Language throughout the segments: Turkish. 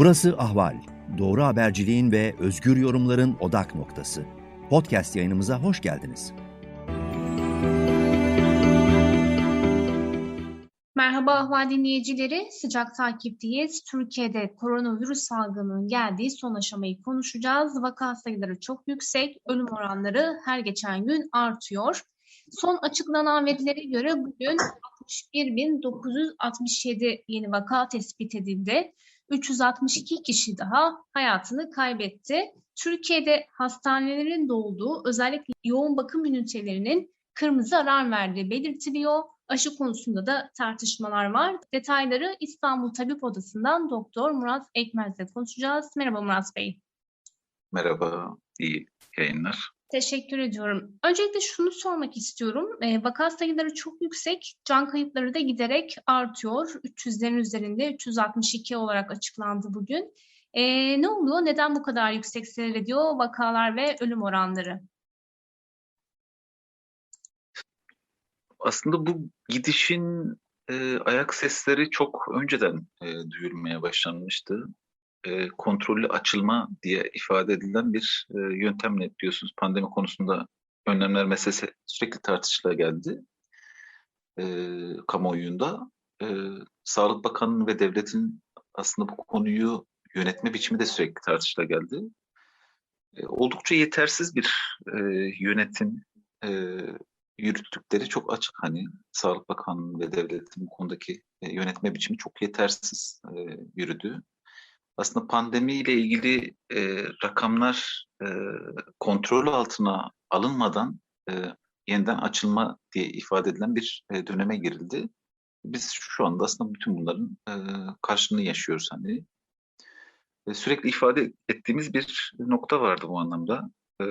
Burası Ahval. Doğru haberciliğin ve özgür yorumların odak noktası. Podcast yayınımıza hoş geldiniz. Merhaba Ahval dinleyicileri, sıcak takipteyiz. Türkiye'de koronavirüs salgınının geldiği son aşamayı konuşacağız. Vaka sayıları çok yüksek, ölüm oranları her geçen gün artıyor. Son açıklanan verilere göre bugün 61.967 yeni vaka tespit edildi. 362 kişi daha hayatını kaybetti. Türkiye'de hastanelerin dolduğu özellikle yoğun bakım ünitelerinin kırmızı alarm verdiği belirtiliyor. Aşı konusunda da tartışmalar var. Detayları İstanbul Tabip Odası'ndan Doktor Murat Ekmez'le konuşacağız. Merhaba Murat Bey. Merhaba, iyi yayınlar. Teşekkür ediyorum. Öncelikle şunu sormak istiyorum. E, vaka sayıları çok yüksek, can kayıpları da giderek artıyor. 300'lerin üzerinde 362 olarak açıklandı bugün. E, ne oluyor? Neden bu kadar yüksek seyrediyor vakalar ve ölüm oranları? Aslında bu gidişin e, ayak sesleri çok önceden e, duyulmaya başlanmıştı e, kontrollü açılma diye ifade edilen bir e, yöntemle diyorsunuz. Pandemi konusunda önlemler meselesi sürekli tartışıla geldi e, kamuoyunda. E, Sağlık Bakanı'nın ve devletin aslında bu konuyu yönetme biçimi de sürekli tartışıla geldi. E, oldukça yetersiz bir e, yönetim e, yürüttükleri çok açık. Hani Sağlık Bakanlığı ve devletin bu konudaki e, yönetme biçimi çok yetersiz e, yürüdü aslında pandemiyle ilgili e, rakamlar e, kontrol altına alınmadan e, yeniden açılma diye ifade edilen bir e, döneme girildi. Biz şu anda aslında bütün bunların e, karşılığını yaşıyoruz hani. E, sürekli ifade ettiğimiz bir nokta vardı bu anlamda. E,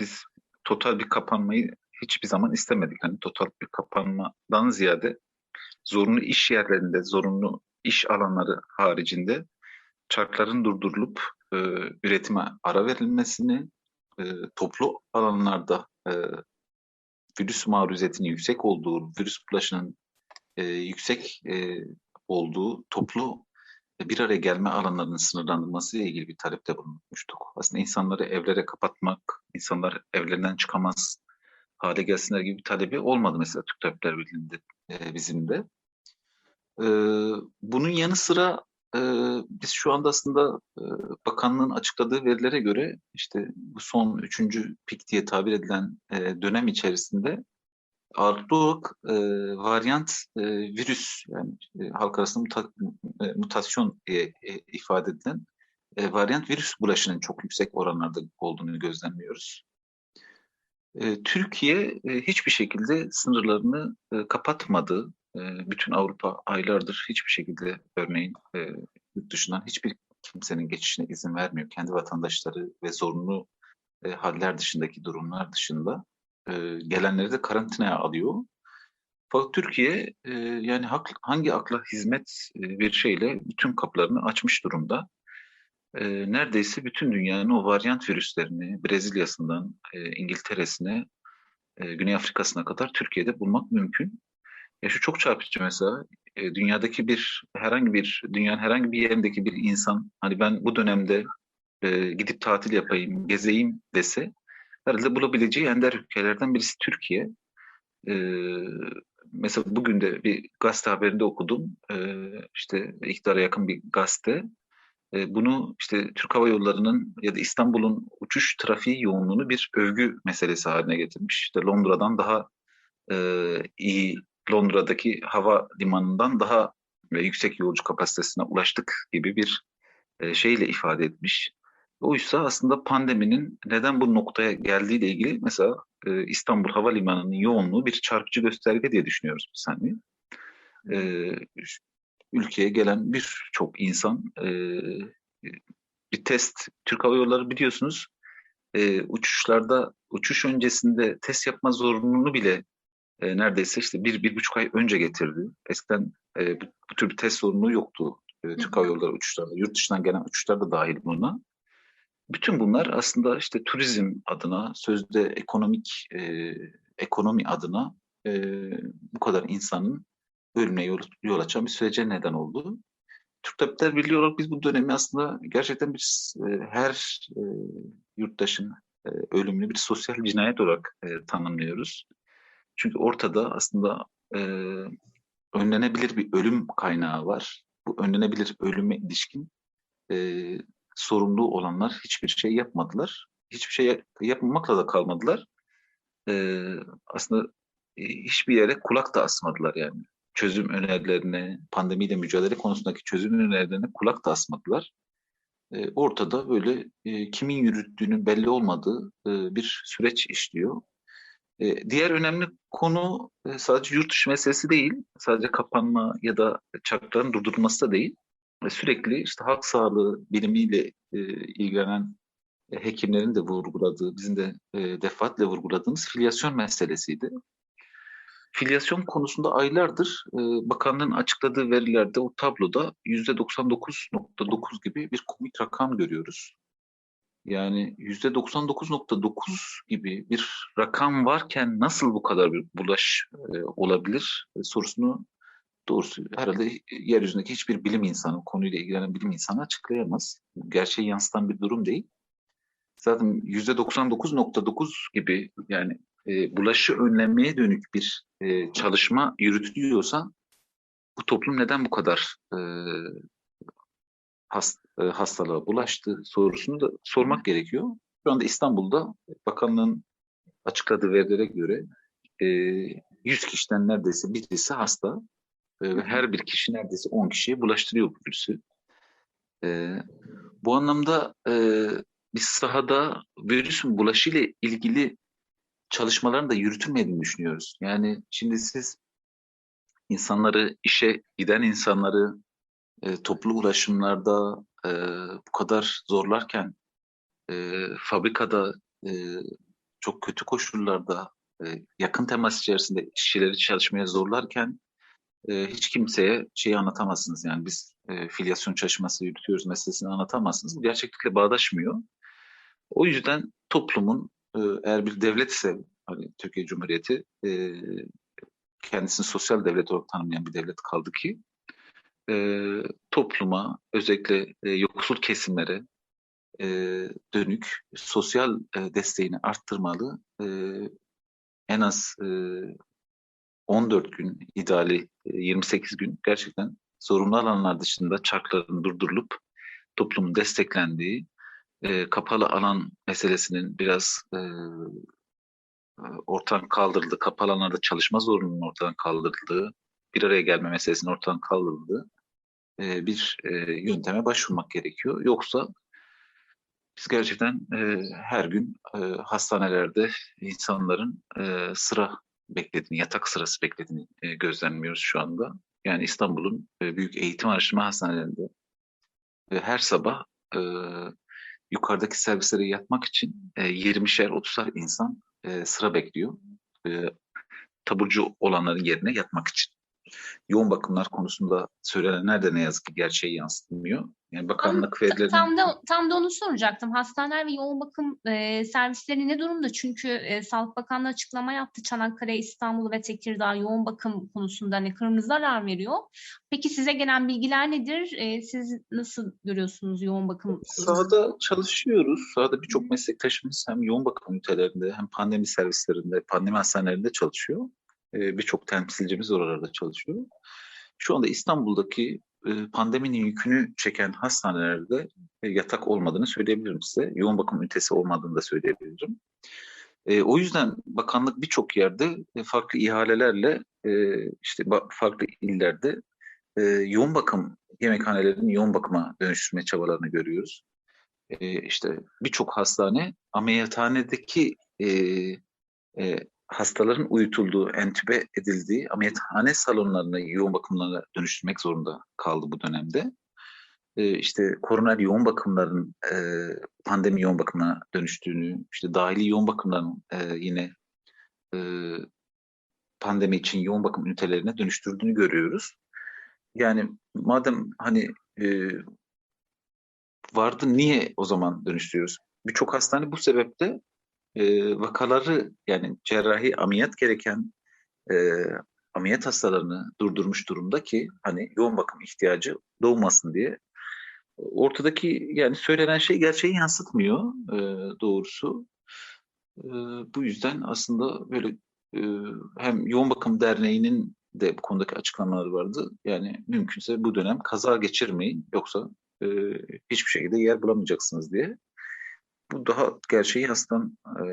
biz total bir kapanmayı hiçbir zaman istemedik. Hani total bir kapanmadan ziyade zorunlu iş yerlerinde, zorunlu iş alanları haricinde çarkların durdurulup e, üretime ara verilmesini, e, toplu alanlarda e, virüs maruziyetinin yüksek olduğu, virüs bulaşının e, yüksek e, olduğu toplu bir araya gelme alanlarının sınırlandırılması ile ilgili bir talepte bulunmuştuk. Aslında insanları evlere kapatmak, insanlar evlerinden çıkamaz hale gelsinler gibi bir talebi olmadı mesela Türk Tabipler Birliği'nde e, bizim de. E, bunun yanı sıra e, biz şu anda aslında e, bakanlığın açıkladığı verilere göre işte bu son üçüncü pik diye tabir edilen e, dönem içerisinde ağırlıklı olarak e, varyant e, virüs yani e, halk arasında muta, e, mutasyon e, e, ifade edilen e, varyant virüs bulaşının çok yüksek oranlarda olduğunu gözlemliyoruz. E, Türkiye e, hiçbir şekilde sınırlarını e, kapatmadı. Ee, bütün Avrupa aylardır hiçbir şekilde örneğin e, yurt dışından hiçbir kimsenin geçişine izin vermiyor. Kendi vatandaşları ve zorunlu e, haller dışındaki durumlar dışında e, gelenleri de karantinaya alıyor. Fakat Türkiye yani hangi akla hizmet bir şeyle bütün kapılarını açmış durumda. Neredeyse bütün dünyanın o varyant virüslerini Brezilya'sından İngiltere'sine, Güney Afrika'sına kadar Türkiye'de bulmak mümkün. Ya şu çok çarpıcı mesela. E, dünyadaki bir herhangi bir dünyanın herhangi bir yerindeki bir insan hani ben bu dönemde e, gidip tatil yapayım, gezeyim dese herhalde bulabileceği ender ülkelerden birisi Türkiye. E, mesela bugün de bir gazete haberinde okudum. E, işte iktidara yakın bir gazete. E, bunu işte Türk Hava Yolları'nın ya da İstanbul'un uçuş trafiği yoğunluğunu bir övgü meselesi haline getirmiş. İşte Londra'dan daha e, iyi Londra'daki hava limanından daha yüksek yolcu kapasitesine ulaştık gibi bir e, şeyle ifade etmiş. Oysa aslında pandeminin neden bu noktaya geldiğiyle ilgili mesela e, İstanbul Havalimanı'nın yoğunluğu bir çarpıcı gösterge diye düşünüyoruz biz hani. E, ülkeye gelen birçok insan bir test, Türk Hava Yolları biliyorsunuz uçuşlarda uçuş öncesinde test yapma zorunluluğunu bile e, neredeyse işte bir, bir buçuk ay önce getirdi. Eskiden e, bu, bu tür bir test sorunu yoktu e, Türk Hava Yolları uçuşlarında. Yurt dışından gelen uçuşlar da dahil buna. Bütün bunlar aslında işte turizm adına, sözde ekonomik e, ekonomi adına e, bu kadar insanın ölümüne yol, yol açan bir sürece neden oldu. Türk Tabipler Birliği olarak biz bu dönemi aslında gerçekten bir e, her e, yurttaşın e, ölümünü bir sosyal cinayet olarak e, tanımlıyoruz. Çünkü ortada aslında e, önlenebilir bir ölüm kaynağı var. Bu önlenebilir ölüme ilişkin e, sorumlu olanlar hiçbir şey yapmadılar. Hiçbir şey yapmamakla da kalmadılar. E, aslında e, hiçbir yere kulak da asmadılar yani. Çözüm önerilerine, pandemiyle mücadele konusundaki çözüm önerilerine kulak da asmadılar. E, ortada böyle e, kimin yürüttüğünün belli olmadığı e, bir süreç işliyor. E, diğer önemli konu e, sadece yurt dışı meselesi değil, sadece kapanma ya da çarkların durdurulması da değil. Sürekli işte halk sağlığı bilimiyle e, ilgilenen e, hekimlerin de vurguladığı, bizim de defaatle vurguladığımız filyasyon meselesiydi. Filyasyon konusunda aylardır bakanlığın açıkladığı verilerde o tabloda %99.9 gibi bir komik rakam görüyoruz. Yani %99.9 gibi bir rakam varken nasıl bu kadar bir bulaş e, olabilir e, sorusunu doğrusu herhalde yeryüzündeki hiçbir bilim insanı, konuyla ilgilenen bilim insanı açıklayamaz. Gerçeği yansıtan bir durum değil. Zaten %99.9 gibi yani e, bulaşı önlemeye dönük bir e, çalışma yürütülüyorsa bu toplum neden bu kadar e, hast, e, hastalığa bulaştı sorusunu da sormak gerekiyor. Şu anda İstanbul'da bakanlığın açıkladığı verilere göre e, 100 kişiden neredeyse birisi hasta e, ve her bir kişi neredeyse 10 kişiye bulaştırıyor bu virüsü. E, bu anlamda e, biz sahada virüsün bulaşıyla ilgili çalışmaların da yürütülmediğini düşünüyoruz. Yani şimdi siz insanları, işe giden insanları e, toplu ulaşımlarda e, bu kadar zorlarken e, fabrikada e, çok kötü koşullarda e, yakın temas içerisinde işçileri çalışmaya zorlarken e, hiç kimseye şeyi anlatamazsınız. Yani biz e, filyasyon çalışması yürütüyoruz meselesini anlatamazsınız. Bu gerçeklikle bağdaşmıyor. O yüzden toplumun eğer bir devlet ise hani Türkiye Cumhuriyeti e, kendisini sosyal devlet olarak tanımlayan bir devlet kaldı ki e, topluma özellikle e, yoksul kesimlere e, dönük sosyal e, desteğini arttırmalı. E, en az e, 14 gün ideali e, 28 gün gerçekten zorunlu alanlar dışında çarkların durdurulup toplumun desteklendiği e, kapalı alan meselesinin biraz e, ortadan kaldırıldı. Kapalı alanlarda çalışma zorunluluğunun ortadan kaldırıldığı, bir araya gelme meselesinin ortadan kaldırıldığı e, bir e, yönteme başvurmak gerekiyor. Yoksa biz gerçekten e, her gün e, hastanelerde insanların e, sıra beklediğini, yatak sırası beklediğini e, gözlemliyoruz şu anda. Yani İstanbul'un e, büyük eğitim araştırma hastanelerinde e, her sabah e, yukarıdaki servislere yatmak için e, 20'şer 30'ar insan e, sıra bekliyor. E, taburcu olanların yerine yatmak için yoğun bakımlar konusunda söylenenler de ne yazık ki gerçeği yansıtmıyor. Yani bakanlık verileri... Tam da, tam da onu soracaktım. Hastaneler ve yoğun bakım e, servisleri ne durumda? Çünkü e, Sağlık Bakanlığı açıklama yaptı. Çanakkale, İstanbul ve Tekirdağ yoğun bakım konusunda hani kırmızı alarm veriyor. Peki size gelen bilgiler nedir? E, siz nasıl görüyorsunuz yoğun bakım? Sahada çalışıyoruz. Sahada birçok meslektaşımız hem yoğun bakım ünitelerinde hem pandemi servislerinde, pandemi hastanelerinde çalışıyor. E, birçok temsilcimiz oralarda çalışıyor. Şu anda İstanbul'daki e, pandeminin yükünü çeken hastanelerde e, yatak olmadığını söyleyebilirim size. Yoğun bakım ünitesi olmadığını da söyleyebilirim. o yüzden bakanlık birçok yerde farklı ihalelerle işte farklı illerde yoğun bakım yemekhanelerini yoğun bakıma dönüştürme çabalarını görüyoruz. İşte birçok hastane ameliyathanedeki hastaların uyutulduğu, entübe edildiği ameliyathane salonlarını yoğun bakımlarına dönüştürmek zorunda kaldı bu dönemde. Ee, işte koroner yoğun bakımların e, pandemi yoğun bakımına dönüştüğünü, işte dahili yoğun bakımların e, yine e, pandemi için yoğun bakım ünitelerine dönüştürdüğünü görüyoruz. Yani madem hani e, vardı niye o zaman dönüştürüyoruz? Birçok hastane bu sebeple e, vakaları yani cerrahi ameliyat gereken e, ameliyat hastalarını durdurmuş durumda ki hani yoğun bakım ihtiyacı doğmasın diye. Ortadaki yani söylenen şey gerçeği yansıtmıyor e, doğrusu. E, bu yüzden aslında böyle e, hem Yoğun Bakım Derneği'nin de bu konudaki açıklamaları vardı. Yani mümkünse bu dönem kaza geçirmeyin yoksa e, hiçbir şekilde yer bulamayacaksınız diye. Bu daha gerçeği hastan e,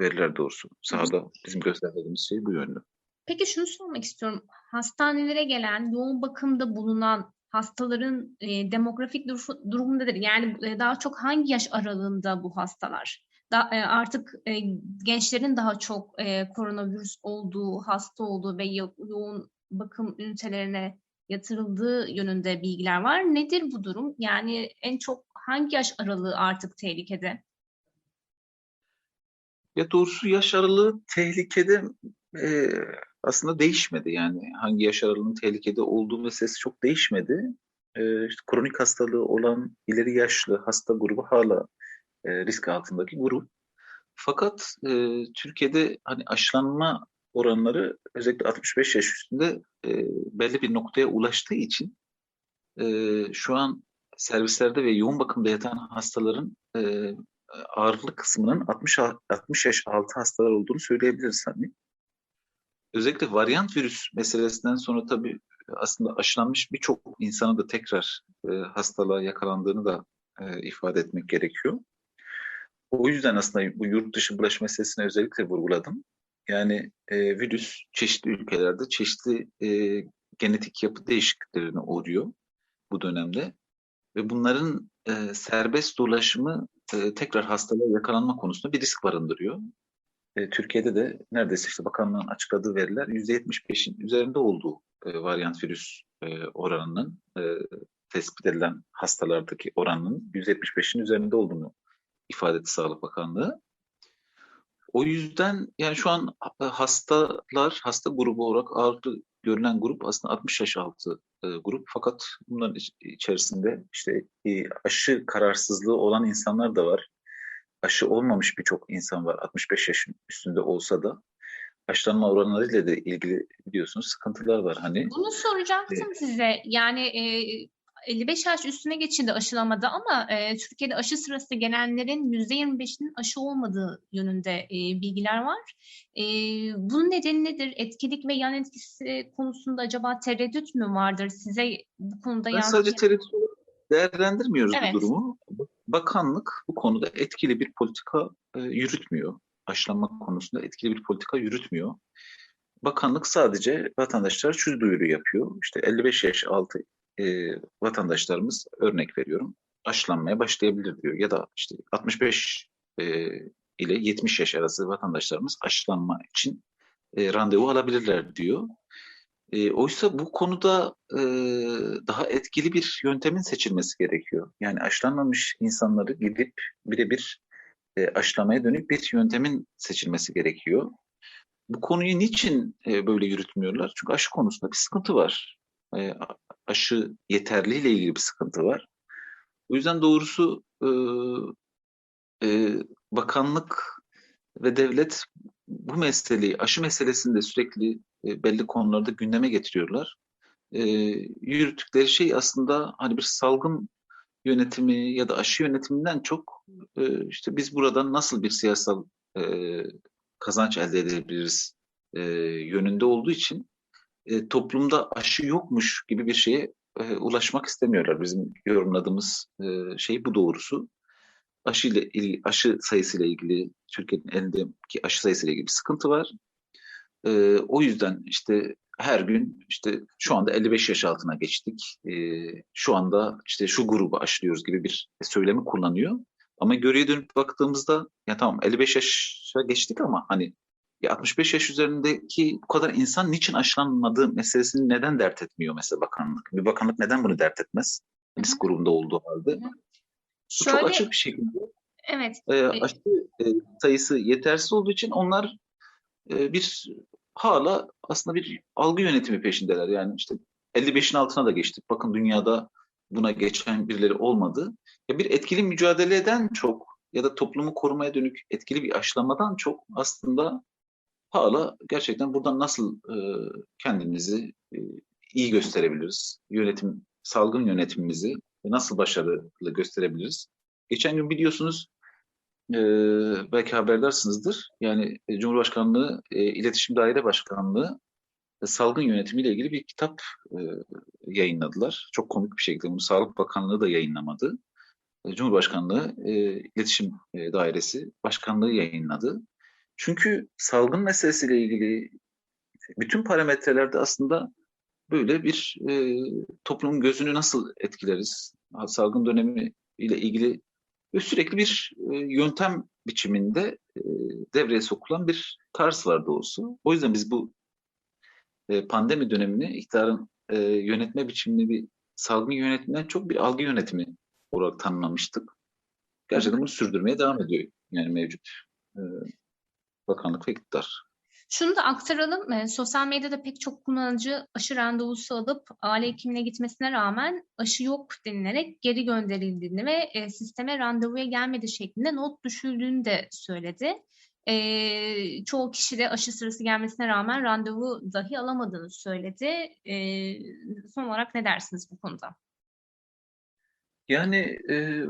veriler doğrusu. Sahada bizim gösterdiğimiz şey bu yönde. Peki şunu sormak istiyorum. Hastanelere gelen, yoğun bakımda bulunan hastaların e, demografik dur- durumu nedir? Yani e, daha çok hangi yaş aralığında bu hastalar? Da, e, artık e, gençlerin daha çok e, koronavirüs olduğu, hasta olduğu ve yo- yoğun bakım ünitelerine yatırıldığı yönünde bilgiler var. Nedir bu durum? Yani en çok hangi yaş aralığı artık tehlikede? Ya doğrusu yaş aralığı tehlikede e, aslında değişmedi. Yani hangi yaş aralığının tehlikede olduğu meselesi çok değişmedi. E, işte kronik hastalığı olan ileri yaşlı hasta grubu hala e, risk altındaki grup. Fakat e, Türkiye'de hani aşılanma oranları özellikle 65 yaş üstünde e, belli bir noktaya ulaştığı için e, şu an servislerde ve yoğun bakımda yatan hastaların e, ağırlık kısmının 60 60 yaş altı hastalar olduğunu söyleyebiliriz hani. Özellikle varyant virüs meselesinden sonra tabii aslında aşılanmış birçok insanın da tekrar e, hastalığa yakalandığını da e, ifade etmek gerekiyor. O yüzden aslında bu yurt dışı bulaş meselesine özellikle vurguladım. Yani e, virüs çeşitli ülkelerde çeşitli e, genetik yapı değişikliklerine uğruyor bu dönemde. Ve bunların e, serbest dolaşımı e, tekrar hastalığa yakalanma konusunda bir risk barındırıyor. E, Türkiye'de de neredeyse işte bakanlığın açıkladığı veriler %75'in üzerinde olduğu e, varyant virüs e, oranının e, tespit edilen hastalardaki oranının %75'in üzerinde olduğunu ifade etti Sağlık Bakanlığı. O yüzden yani şu an hastalar, hasta grubu olarak ağırlıklı görülen grup aslında 60 yaş altı e, grup. Fakat bunların içerisinde işte e, aşı kararsızlığı olan insanlar da var. Aşı olmamış birçok insan var 65 yaşın üstünde olsa da aşılanma oranlarıyla da ilgili biliyorsunuz sıkıntılar var. Hani Bunu soracaktım e, size. Yani e, 55 yaş üstüne geçildi aşılamada ama e, Türkiye'de aşı sırası gelenlerin %25'inin aşı olmadığı yönünde e, bilgiler var. E, bunun nedeni nedir? Etkilik ve yan etkisi konusunda acaba tereddüt mü vardır? Size bu konuda ben sadece tereddüt değerlendirmiyoruz Evet. bu durumu. Bakanlık bu konuda etkili bir politika e, yürütmüyor. Aşılanma konusunda etkili bir politika yürütmüyor. Bakanlık sadece vatandaşlara şu duyuru yapıyor. İşte 55 yaş altı e, vatandaşlarımız örnek veriyorum aşılanmaya başlayabilir diyor. Ya da işte 65 e, ile 70 yaş arası vatandaşlarımız aşılanma için e, randevu alabilirler diyor. E, oysa bu konuda e, daha etkili bir yöntemin seçilmesi gerekiyor. Yani aşılanmamış insanları gidip birebir e, aşılamaya dönük bir yöntemin seçilmesi gerekiyor. Bu konuyu niçin e, böyle yürütmüyorlar? Çünkü aşı konusunda bir sıkıntı var. E, aşı yeterliğiyle ilgili bir sıkıntı var. O yüzden doğrusu e, e, bakanlık ve devlet bu meseleyi, aşı meselesini de sürekli e, belli konularda gündeme getiriyorlar. E, yürüttükleri şey aslında hani bir salgın yönetimi ya da aşı yönetiminden çok e, işte biz buradan nasıl bir siyasal e, kazanç elde edebiliriz e, yönünde olduğu için e, toplumda aşı yokmuş gibi bir şeye e, ulaşmak istemiyorlar. Bizim yorumladığımız e, şey bu doğrusu. Aşı, ile, aşı sayısıyla ilgili Türkiye'nin elindeki aşı sayısıyla ilgili bir sıkıntı var. E, o yüzden işte her gün işte şu anda 55 yaş altına geçtik. E, şu anda işte şu grubu aşılıyoruz gibi bir söylemi kullanıyor. Ama geriye dönüp baktığımızda ya tamam 55 yaşa geçtik ama hani ya 65 yaş üzerindeki bu kadar insan niçin aşılanmadığı meselesini neden dert etmiyor mesela bakanlık? Bir bakanlık neden bunu dert etmez? Risk grubunda olduğu halde. Bu Şöyle, çok açık bir şekilde evet, e, aşı e, sayısı yetersiz olduğu için onlar e, bir hala aslında bir algı yönetimi peşindeler. Yani işte 55'in altına da geçtik. Bakın dünyada buna geçen birileri olmadı. Ya bir etkili mücadeleden çok ya da toplumu korumaya dönük etkili bir aşılamadan çok aslında hala gerçekten buradan nasıl e, kendimizi e, iyi gösterebiliriz? Yönetim, salgın yönetimimizi nasıl başarılı gösterebiliriz? Geçen gün biliyorsunuz e, belki haberdarsınızdır. Yani Cumhurbaşkanlığı İletişim Daire Başkanlığı e, salgın yönetimiyle ilgili bir kitap yayınladılar. Çok komik bir şekilde bunu Sağlık Bakanlığı da yayınlamadı. E, Cumhurbaşkanlığı e, İletişim Dairesi Başkanlığı yayınladı. Çünkü salgın meselesiyle ilgili bütün parametrelerde aslında böyle bir e, toplumun gözünü nasıl etkileriz? Salgın dönemi ile ilgili sürekli bir e, yöntem biçiminde e, devreye sokulan bir tarz var doğrusu. O yüzden biz bu e, pandemi dönemini iktidarın e, yönetme biçimini bir salgın yönetiminden çok bir algı yönetimi olarak tanımlamıştık. Gerçekten bunu sürdürmeye devam ediyor yani mevcut e, bakanlık ve iktidar. Şunu da aktaralım. E, sosyal medyada pek çok kullanıcı aşı randevusu alıp aile hekimine gitmesine rağmen aşı yok denilerek geri gönderildiğini ve e, sisteme randevuya gelmedi şeklinde not düşüldüğünü de söyledi. E, çoğu kişi de aşı sırası gelmesine rağmen randevu dahi alamadığını söyledi. E, son olarak ne dersiniz bu konuda? Yani e,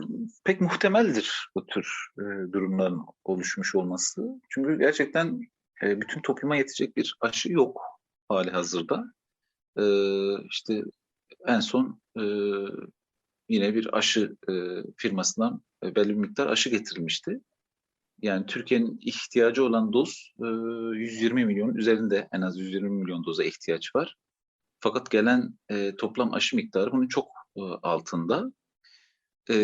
pek muhtemeldir bu tür e, durumların oluşmuş olması. Çünkü gerçekten e, bütün topluma yetecek bir aşı yok hali hazırda. E, işte en son e, yine bir aşı e, firmasından e, belli bir miktar aşı getirilmişti. Yani Türkiye'nin ihtiyacı olan doz e, 120 milyon üzerinde en az 120 milyon doza ihtiyaç var. Fakat gelen e, toplam aşı miktarı bunun çok e, altında. E,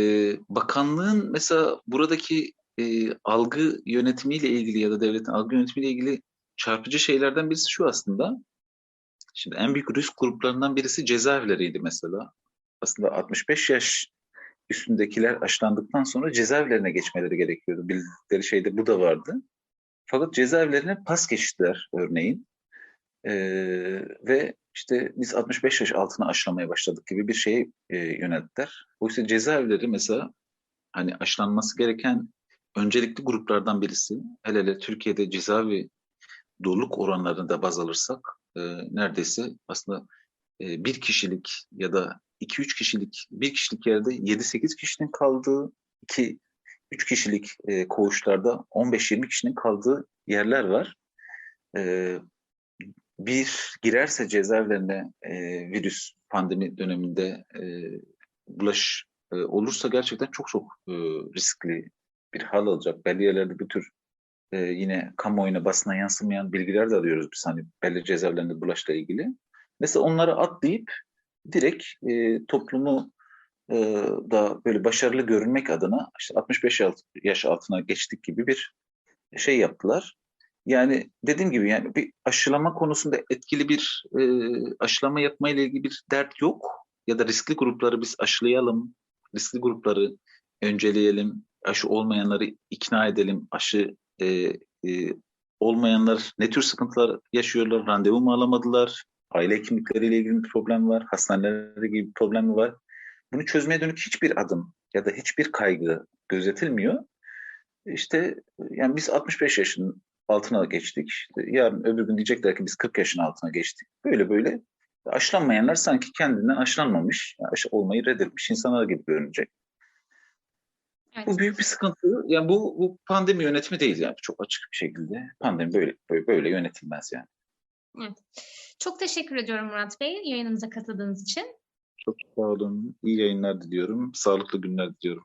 bakanlığın mesela buradaki e, algı yönetimiyle ilgili ya da devletin algı yönetimiyle ilgili çarpıcı şeylerden birisi şu aslında. Şimdi en büyük risk gruplarından birisi cezaevleriydi mesela. Aslında 65 yaş üstündekiler aşılandıktan sonra cezaevlerine geçmeleri gerekiyordu. Bildikleri şeyde bu da vardı. Fakat cezaevlerine pas geçtiler örneğin. Ee, ve işte biz 65 yaş altına aşılamaya başladık gibi bir şeye e, yönelttiler. Oysa cezaevleri mesela hani aşılanması gereken öncelikli gruplardan birisi. Hele hele Türkiye'de cezaevi doluluk oranlarını da baz alırsak e, neredeyse aslında e, bir kişilik ya da iki üç kişilik bir kişilik yerde yedi sekiz kişinin kaldığı iki üç kişilik e, koğuşlarda 15-20 kişinin kaldığı yerler var. E, bir girerse cezaevlerine e, virüs pandemi döneminde e, bulaş e, olursa gerçekten çok çok e, riskli bir hal alacak. Belli yerlerde bir tür e, yine kamuoyuna basına yansımayan bilgiler de alıyoruz biz hani belli cezaevlerinde bulaşla ilgili. Mesela onları atlayıp direkt e, toplumu e, da böyle başarılı görünmek adına işte 65 yaş altına geçtik gibi bir şey yaptılar. Yani dediğim gibi yani bir aşılama konusunda etkili bir e, aşılama yapma ile ilgili bir dert yok. Ya da riskli grupları biz aşılayalım, riskli grupları önceleyelim, aşı olmayanları ikna edelim, aşı e, e, olmayanlar ne tür sıkıntılar yaşıyorlar, randevu mu alamadılar, aile hekimlikleriyle ilgili bir problem var, hastaneleri gibi bir problem var. Bunu çözmeye dönük hiçbir adım ya da hiçbir kaygı gözetilmiyor. İşte yani biz 65 yaşın altına geçtik. İşte yarın öbür gün diyecekler ki biz 40 yaşın altına geçtik. Böyle böyle aşılanmayanlar sanki kendinden aşılanmamış, yani aşı olmayı reddetmiş insanlar gibi görünecek. Evet. Bu büyük bir sıkıntı. Yani bu, bu pandemi yönetimi değil yani çok açık bir şekilde. Pandemi böyle böyle, böyle yönetilmez yani. Evet. Çok teşekkür ediyorum Murat Bey yayınımıza katıldığınız için. Çok sağ olun. İyi yayınlar diliyorum. Sağlıklı günler diliyorum.